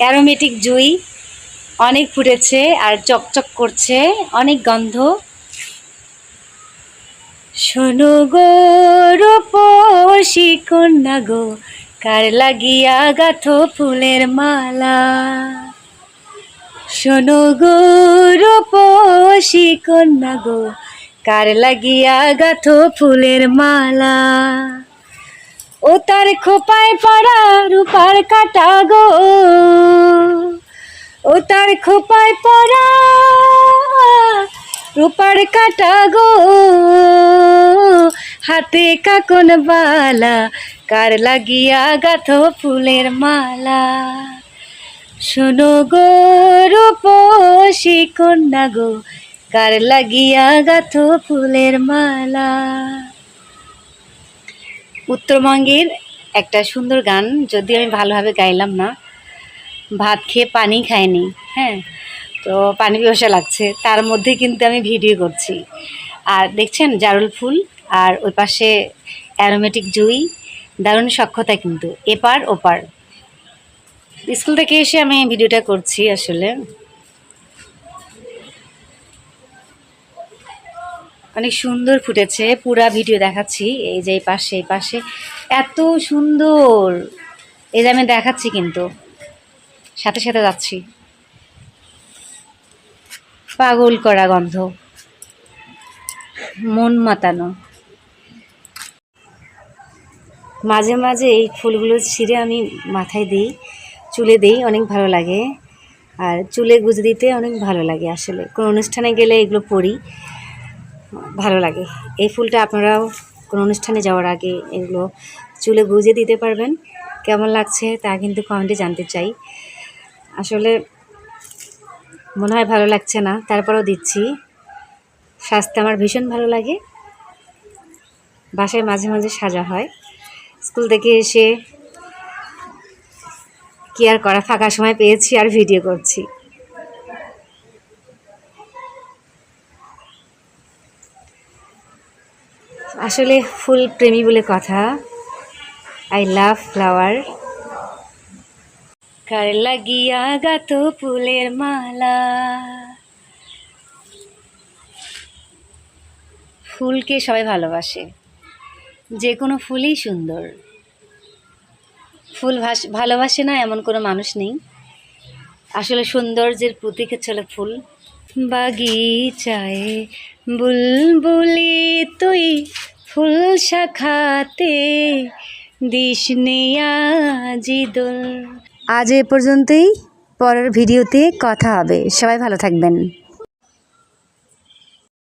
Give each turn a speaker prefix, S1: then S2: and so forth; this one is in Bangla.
S1: অ্যারোমেটিক জুই, অনেক ফুটেছে আর চকচক করছে, অনেক গন্ধ। শোনো গো রূপসী কন্যা গো, কার লাগিয়া গাথো ফুলের মালা। শোনো গো রূপসী কন্যা গো, কার লাগিয়া গাথো ফুলের মালা। ও তার খোপায় পড়া রূপার কাটা গো খোপায় পড়া রূপার কাটা গো। হাতে কাকন বালা, কার লাগিয়া গাথ ফুলের মালা। শোনো গো রূপসী কন্যা গো, কার লাগিয়া গাথ ফুলের মালা। উত্তরবঙ্গের একটা সুন্দর গান যদি আমি ভালোভাবে গাইলাম না ভাত খেয়ে পানি খাইনি হ্যাঁ? তো পানি পিপাসা লাগছে। তার মধ্যে কিন্তু আমি ভিডিও করছি। আর দেখছেন, জারুল ফুল আর ওই পাশে অ্যারোমেটিক জুই, দারুণ সক্ষতা কিন্তু। এপার, ওপার। স্কুল থেকে এসে আমি ভিডিওটা করছি আসলে। অনেক সুন্দর ফুটেছে, পুরা ভিডিও দেখাচ্ছি। এই যে এই পাশে এই পাশে। এত সুন্দর। এই যে আমি দেখাচ্ছি কিন্তু। সাথে সাথে যাচ্ছি। পাগল করা গন্ধ। মন মাতানো। মাঝে মাঝে এই ফুলগুলো ছিঁড়ে আমি মাথায় দিই, চুলে দিই, অনেক ভালো লাগে। আর চুলে গুজে দিতে অনেক ভালো লাগে আসলে। কোনো অনুষ্ঠানে গেলে এগুলো পরি, ভালো লাগে। এই ফুলটা আপনারাও কোনো অনুষ্ঠানে যাওয়ার আগে এগুলো চুলে গুজে দিতে পারবেন। কেমন লাগছে তা কিন্তু কমেন্টে জানতে চাই। আসলে মনে হয় ভালো লাগছে না, তারপরেও দিচ্ছি। সাজতে আমার ভীষণ ভালো লাগে। বাসায় মাঝে মাঝে সাজা হয়। স্কুল থেকে এসে কি আর করা, ফাঁকা সময় পেয়েছি আর ভিডিও করছি। আসলে ফুল প্রেমী বলে কথা। আই লাভ ফ্লাওয়ার কার লাগিয়া গাত ফুলের মালা? ফুলকে সবাই ভালোবাসে। যে কোনো ফুলই সুন্দর। ফুল ভালোবাসে না এমন কোনো মানুষ নেই। আসলে সৌন্দর্যের প্রতীক হচ্ছে ফুল। বাগিচায় বুলবুলি তুই ফুল শাখাতে দিস নেয়া জিদল আজ এ পর্যন্তই। পরের ভিডিওতে কথা হবে। সবাই ভালো থাকবেন।